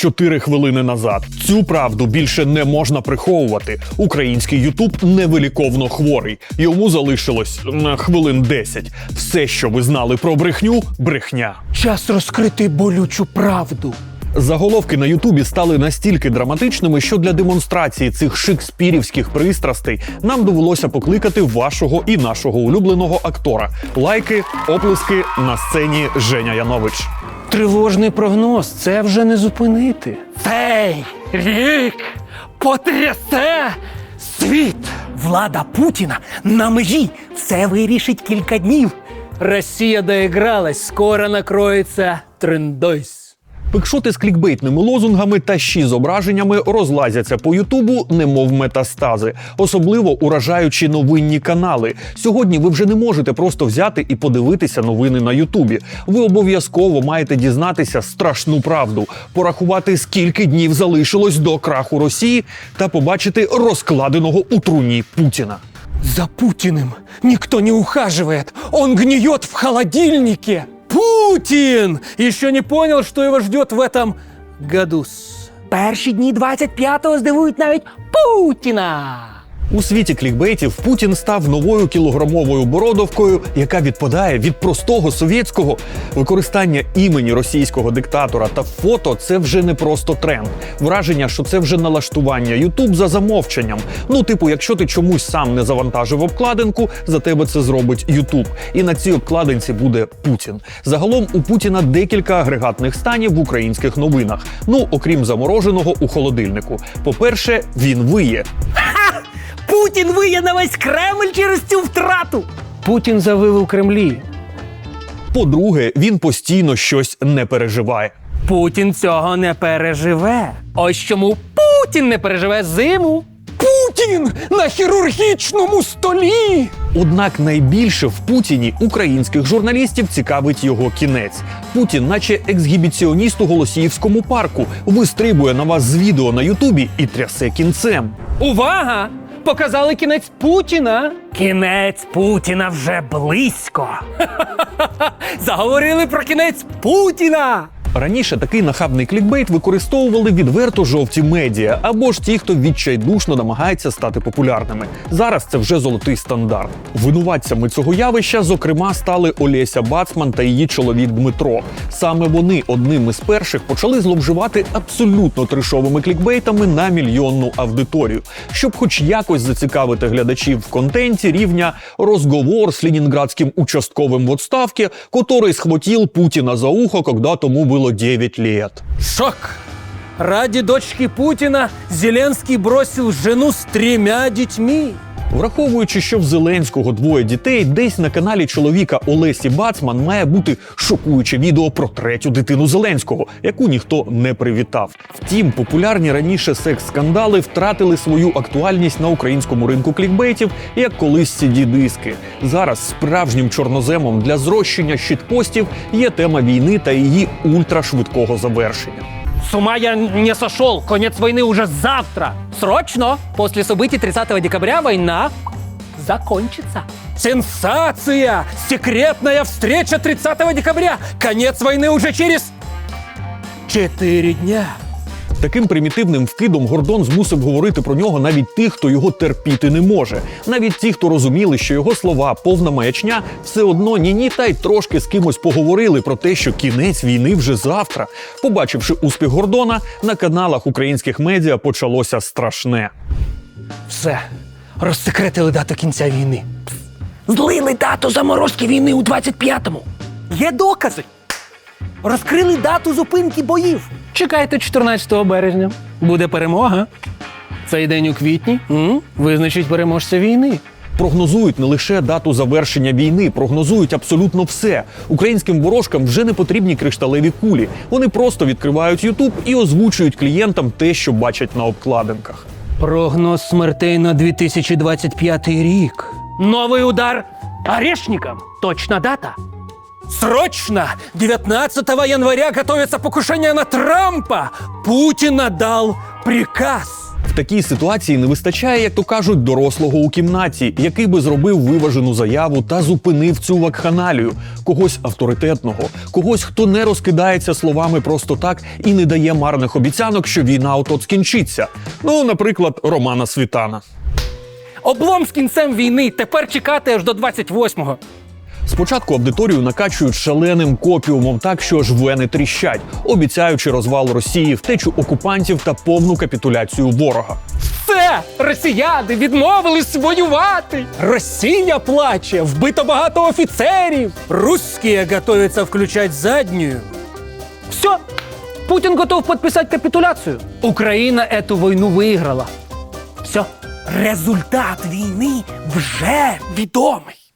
чотири хвилини назад. Цю правду більше не можна приховувати. Український Ютуб невиліковно хворий. Йому залишилось на хвилин 10. Все, що ви знали про брехню, брехня. Час розкрити болючу правду. Заголовки на Ютубі стали настільки драматичними, що для демонстрації цих шекспірівських пристрастей нам довелося покликати вашого і нашого улюбленого актора. Лайки, оплески на сцені Женя Янович. Тривожний прогноз це вже не зупинити. Цей рік потрясе світ. Влада Путіна на межі. Все вирішить кілька днів. Росія доігралась, скоро накроється трендойс. Пикшоти з клікбейтними лозунгами та щі зображеннями розлазяться по Ютубу, немов метастази, особливо уражаючи новинні канали. Сьогодні ви вже не можете просто взяти і подивитися новини на Ютубі. Ви обов'язково маєте дізнатися страшну правду, порахувати скільки днів залишилось до краху Росії та побачити розкладеного у труні Путіна. За Путиным никто не ухаживает. Он гниет в холодильнике. Путин еще не понял, что его ждет в этом году. Перші дні 25-го здивують навіть Путіна. У світі клікбейтів Путін став новою кілограмовою бородовкою, яка відпадає від простого совєтського використання імені російського диктатора та фото. Це вже не просто тренд. Враження, що це вже налаштування Ютуб за замовченням. Ну, типу, якщо ти чомусь сам не завантажив обкладинку, за тебе це зробить Ютуб. І на цій обкладинці буде Путін. Загалом у Путіна декілька агрегатних станів в українських новинах. Ну окрім замороженого у холодильнику. По-перше, він виє. Путін виє на весь Кремль через цю втрату. Путін завив у Кремлі. По-друге, він постійно щось не переживає. Путін цього не переживе. Ось чому Путін не переживе зиму. Путін на хірургічному столі. Однак найбільше в Путіні українських журналістів цікавить його кінець. Путін, наче ексгібіціоніст у Голосіївському парку, вистрибує на вас з відео на Ютубі і трясе кінцем. Увага! Показали кінець Путіна. Кінець Путіна вже близько. Заговорили про кінець Путіна. Раніше такий нахабний клікбейт використовували відверто жовті медіа або ж ті, хто відчайдушно намагається стати популярними. Зараз це вже золотий стандарт. Винуватцями цього явища, зокрема, стали Олеся Бацман та її чоловік Дмитро. Саме вони одним із перших почали зловживати абсолютно трешовими клікбейтами на мільйонну аудиторію, щоб, хоч якось зацікавити глядачів в контенті рівня розговор з ленинградським участковим в отставке, который схватил Путіна за ухо, когда тому було 9 лет. Шок! Ради дочки Путина Зеленский бросил жену с тремя дітьми. Враховуючи, що в Зеленського двоє дітей, десь на каналі чоловіка Олесі Бацман має бути шокуюче відео про третю дитину Зеленського, яку ніхто не привітав. Втім, популярні раніше секс-скандали втратили свою актуальність на українському ринку клікбейтів, як колись cd диски Зараз справжнім чорноземом для зрощення щитпостів є тема війни та її ультрашвидкого завершення. С ума я не сошел. Конец войны уже завтра. Срочно. После событий 30 декабря война закончится. Сенсация! Секретная встреча 30 декабря. Конец войны уже через четыре дня. Таким примітивним вкидом Гордон змусив говорити про нього навіть тих, хто його терпіти не може. Навіть ті, хто розуміли, що його слова повна маячня, все одно ні-ні та й трошки з кимось поговорили про те, що кінець війни вже завтра. Побачивши успіх Гордона, на каналах українських медіа почалося страшне. Все. Розсекретили дату кінця війни. Злили дату заморозки війни у 25-му. Є докази. Розкрили дату зупинки боїв. Чекайте 14 березня. Буде перемога. Цей день у квітні м, визначить переможця війни. Прогнозують не лише дату завершення війни, прогнозують абсолютно все. Українським ворожкам вже не потрібні кришталеві кулі. Вони просто відкривають Ютуб і озвучують клієнтам те, що бачать на обкладинках. Прогноз смертей на 2025 рік. Новий удар орешникам. Точна дата. Срочно! 19 января готовится покушение на Трампа. Путин отдал приказ. В такій ситуації не вистачає, як то кажуть, дорослого у кімнаті, який би зробив виважену заяву та зупинив цю вакханалію, когось авторитетного, когось, хто не розкидається словами просто так і не дає марних обіцянок, що війна от скінчиться. Ну, наприклад, Романа Світана. Облом з кінцем війни тепер чекати аж до 28-го. Спочатку аудиторію накачують шаленим копіумом так, що аж вени тріщать, обіцяючи розвал Росії, втечу окупантів та повну капітуляцію ворога. Все! Росіяни відмовились воювати! Росія плаче, вбито багато офіцерів! Русські готуються включати задню. Все! Путін готов підписати капітуляцію. Україна эту війну виграла. Все. Результат війни вже відомий.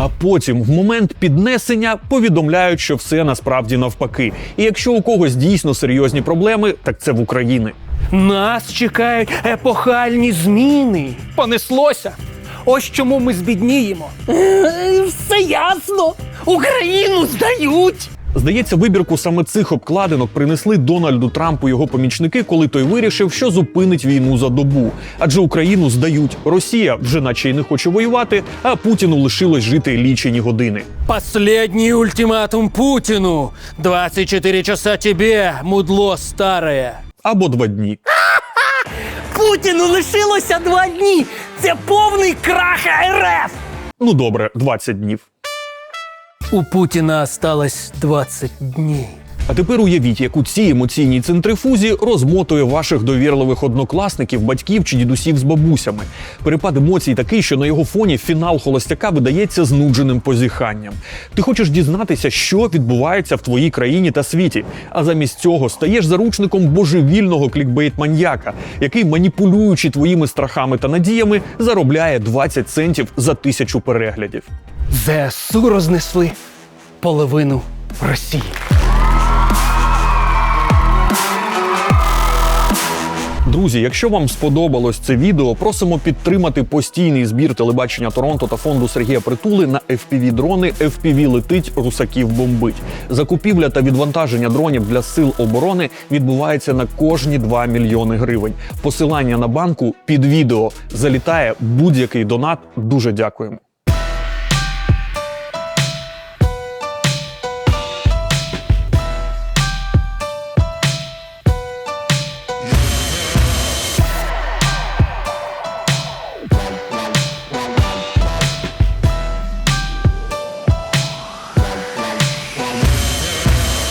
А потім, в момент піднесення, повідомляють, що все насправді навпаки. І якщо у когось дійсно серйозні проблеми, так це в Україні. Нас чекають епохальні зміни. Понеслося. Ось чому ми збідніємо. Все ясно. Україну здають. Здається, вибірку саме цих обкладинок принесли Дональду Трампу його помічники, коли той вирішив, що зупинить війну за добу. Адже Україну здають. Росія вже наче й не хоче воювати, а Путіну лишилось жити лічені години. Последний ультиматум Путину. 24 часа тебе, мудло старое. Або два дні. Путіну лишилося два дні. Це повний крах РФ. Ну добре, 20 днів. У Путіна осталось 20 днів. А тепер уявіть, як у цій емоційній центрифузі розмотує ваших довірливих однокласників, батьків чи дідусів з бабусями. Перепад емоцій такий, що на його фоні фінал холостяка видається знудженим позіханням. Ти хочеш дізнатися, що відбувається в твоїй країні та світі, а замість цього стаєш заручником божевільного клікбейт-маньяка, який, маніпулюючи твоїми страхами та надіями, заробляє 20 центів за тисячу переглядів. ЗСУ рознесли половину Росії. Друзі, якщо вам сподобалось це відео, просимо підтримати постійний збір телебачення Торонто та фонду Сергія Притули на fpv дрони FPV летить, русаків бомбить. Закупівля та відвантаження дронів для сил оборони відбувається на кожні 2 мільйони гривень. Посилання на банку під відео залітає будь-який донат. Дуже дякуємо.